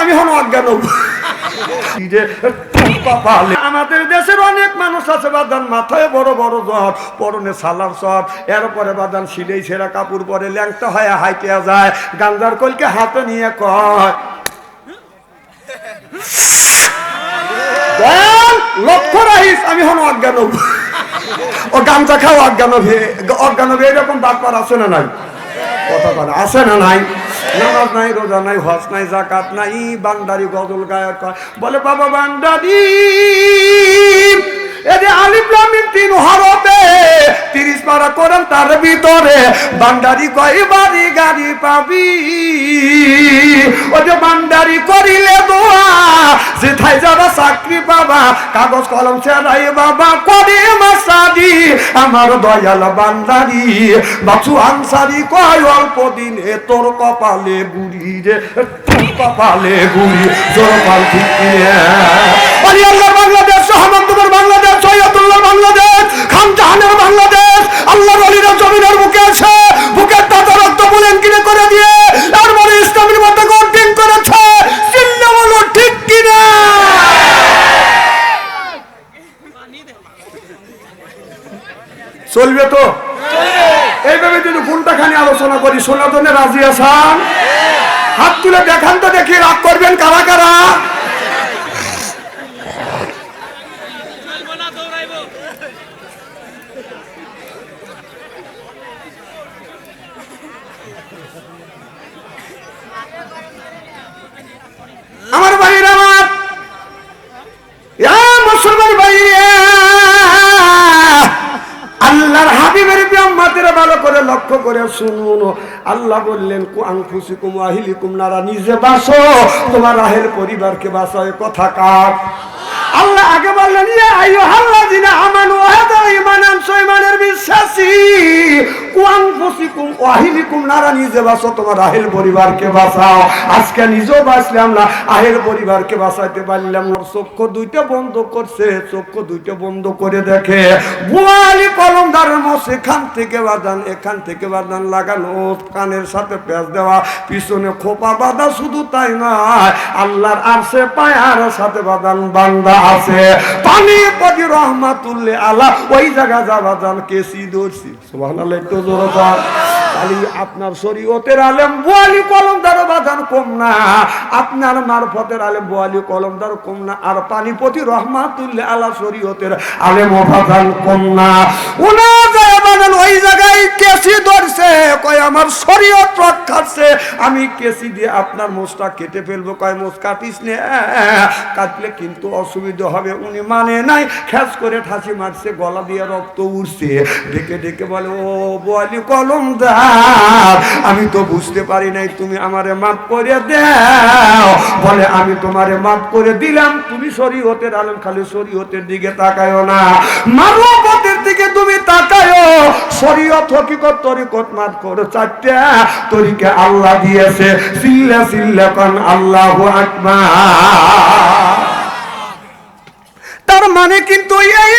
আমি হন। আমাদের দেশের অনেক মানুষ আছে, বাদান মাথায় বড় বড় জ্বর, পরনে সালার সব এরপরে বাদান সিলেই কাপড় পরে ল্যাংটা হয়ে যায়, গাঞ্জার কলকে হাতে নিয়ে কয় লক্ষ্য রাখিস, আমি হন অজ্ঞান। ও গামছা খাও অজ্ঞান অজ্ঞান এরকম ডাক্তার আছে না নাই কথা বলে আছে না নাই? নামাজ নাই, রোজা নাই, হজ নাই জাকাত নাই বান্দারি গজল গায়ক বলে, বাবা বান্দারি এদের আলিপ্লামিন তিন তিরিশ পারা করেন তার ভিতরে, বান্দারি কয়, বাড়ি গাড়ি পাবি। ও যে বান্দারি করিলে দোয়া, যেথায় যারা চাকরি পাবা, কাগজ, কলম ছেড়াই বাবা করে। আমার দয়াল বান্দারি, বাছু আনসারি কয় অল্প দিনে তোর কপালে বুড়ি রে, তোর কপালে বুড়ি তোর পাল ঠিক বাংলাদেশ সহমন্তপুর বাংলাদেশ সৈয়দুল্লাহ বাংলাদেশ খান জাহানের বাংলাদেশ আল্লাহ অলিরা জমিনের বুকে আছে বুকের তাজা রক্ত বুলেন কিনে করে দিয়ে তারপরে ইসলামের মতো কঠিন করেছে চিল্লা বলো ঠিক কিনা চলবে তো? এইভাবে যদি কোনটা খানি আলোচনা করি জন্য রাজি আসান হাত তুলে দেখান তো দেখি রাগ করবেন কারা কারা? ব্রহ্মাতের ভালো করে লক্ষ্য করে শুনুন। আল্লাহ বললেন কুয়াং খুশি কুম আহিলি কুমনারা নিজে বাসো। তোমার আহের পরিবারকে বাসো এ কথা কার আল্লাহ আগে বললেন, ইয়া আইয়ো আল্লাহ জিনা আমানু হাদা ইমানান সৈমানের বিশ্বাসী। কুয়াং খুশি কুম আহিলি কুমনারা নিজে বাসো, তোমার আহের পরিবারকে বাঁচাও আজকে নিজেও বাঁচলাম না আহের পরিবারকে বাঁচাইতে পারলাম না। চক্ষু দুইটা বন্ধ করছে, চক্ষু দুইটা বন্ধ করে দেখে। বুয়ালি কলম সেখান থেকে বাদান, এখান থেকে বাদান লাগানো কানের সাথে পেঁয়াজ দেওয়া, পিছনে খোপা বাঁধা, শুধু তাই আল্লাহর পায়ার সাথে বাদান বান্দা আছে। পানি পদি রহমাতুল্লে আলা, ওই জায়গা যা বাদান কেসি দর্শি সুবহানাল্লাহ, একটু খালি আপনার শরীয়তের আলেম বোয়ালি বাজান কম না। আপনার মারফতের আলেম বোয়ালি কলমদার কম না। আর পানিপতি রহমাতুল্লাহ আলা শরীয়তের আলেম ও কম না। ওই জায়গায় কেসি ধরছে। কয়, আমার শরীয়ত রক্ষাচ্ছে। আমি কেসি দিয়ে আপনার মোষটা কেটে ফেলব। কয়, মোষ কাটিস নে। কাটলে কিন্তু অসুবিধা হবে। উনি মানে নাই খ্যাস করে ঠাসি মারছে, গলা দিয়ে রক্ত উঠছে ডেকে ডেকে বলে, ও বোয়ালি কলমদার আমি তো বুঝতে পারি নাই, তুমি আমারে মাফ করে দাও। বলে, আমি তোমারে মাফ করে দিলাম, তুমি শরীয়তের আলম, খালি শরীয়তের দিকে তাকায়ও না। মানবতের দিকে তুমি তাকায়ও। শরীয়ত, হকিকত, তরিকত মাফ করো, চারটে তরিকে আল্লাহ দিয়েছে। সিল্লা সিল্লা কান আল্লাহু আকবার। তার মানে কিন্তু এই